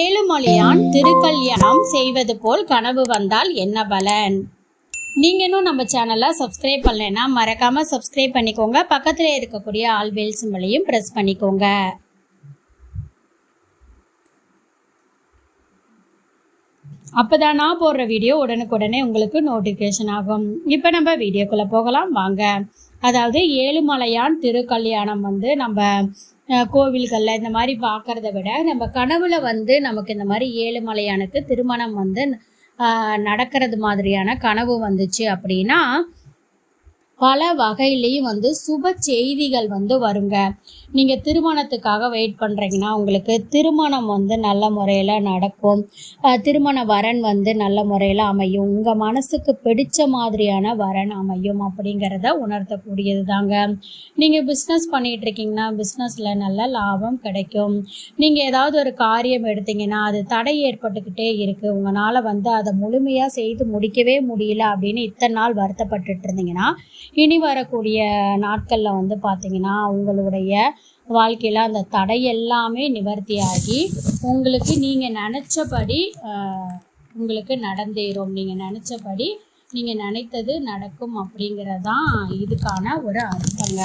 ஏழுமலையான் திருக்கல்யாணம் செய்வது போல் கனவு வந்தால் என்ன பலன்? நீங்கள் இன்னும் நம்ம சேனலை சப்ஸ்கிரைப் பண்ணலைன்னா மறக்காமல் சப்ஸ்கிரைப் பண்ணிக்கோங்க. பக்கத்தில் இருக்கக்கூடிய ஆல் பெல் சிம்பளையும் ப்ரெஸ் பண்ணிக்கோங்க. அப்பதான் நான் போடுற வீடியோ உடனுக்குடனே உங்களுக்கு நோட்டிஃபிகேஷன் ஆகும். இப்போ நம்ம வீடியோக்குள்ளே போகலாம். வாங்க. அதாவது ஏழுமலையான் திருக்கல்யாணம் வந்து நம்ம கோவில்களில் இந்த மாதிரி பார்க்கறத விட நம்ம கனவுல வந்து நமக்கு இந்த மாதிரி ஏழுமலையானுக்கு திருமணம் வந்து நடக்கிறது மாதிரியான கனவு வந்துச்சு அப்படின்னா பல வகையிலையும் வந்து சுப செய்திகள் வந்து வருங்க. நீங்கள் திருமணத்துக்காக வெயிட் பண்ணுறீங்கன்னா உங்களுக்கு திருமணம் வந்து நல்ல முறையில் நடக்கும். திருமண வரன் வந்து நல்ல முறையில் அமையும். உங்கள் மனசுக்கு பிடிச்ச மாதிரியான வரன் அமையும் அப்படிங்கிறத உணர்த்தக்கூடியது தாங்க நீங்கள் பிஸ்னஸ் பண்ணிட்டு இருக்கீங்கன்னா பிஸ்னஸில் நல்ல லாபம் கிடைக்கும். நீங்கள் ஏதாவது ஒரு காரியம் எடுத்தீங்கன்னா அது தடை ஏற்பட்டுக்கிட்டே இருக்குது உங்களால் வந்து அதை முழுமையாக செய்து முடிக்கவே முடியல அப்படின்னு இத்தனை நாள் வருத்தப்பட்டுட்டு இருந்தீங்கன்னா இனி வரக்கூடிய நாட்களில் வந்து பார்த்தீங்கன்னா உங்களுடைய வாழ்க்கையில் அந்த தடை எல்லாமே நிவர்த்தியாகி உங்களுக்கு நீங்கள் நினச்சபடி உங்களுக்கு நடந்தேறும். நீங்கள் நினச்சபடி நீங்கள் நினைத்தது நடக்கும் அப்படிங்கிறது தான் இதுக்கான ஒரு அர்த்தங்க.